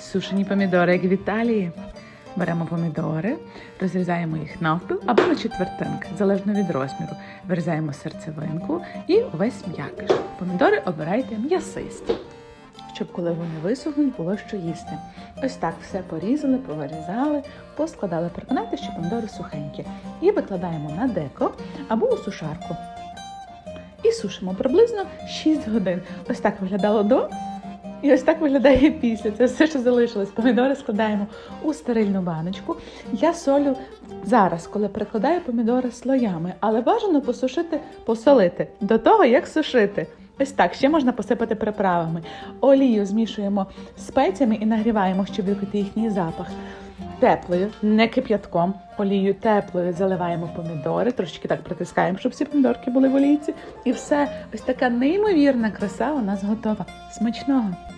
Сушені помідори, як в Італії. Беремо помідори, розрізаємо їх навпіл або на четвертинки, залежно від розміру. Вирізаємо серцевинку і увесь м'якиш. Помідори обирайте м'ясисті, щоб коли вони висохнуть, було що їсти. Ось так все порізали, повирізали, поскладали. Переконайте, що помідори сухенькі. І викладаємо на деко або у сушарку. І сушимо приблизно 6 годин. Ось так виглядало до. І ось так виглядає після. Це все, що залишилось. Помідори складаємо у стерильну баночку. Я солю зараз, коли перекладаю помідори слоями, але бажано посушити, посолити до того, як сушити. Ось так, ще можна посипати приправами. Олію змішуємо з спеціями і нагріваємо, щоб викрити їхній запах. Теплою, не кип'ятком, олією теплою заливаємо помідори, трошечки так притискаємо, щоб всі помідорки були в олійці. І все, ось така неймовірна краса у нас готова. Смачного!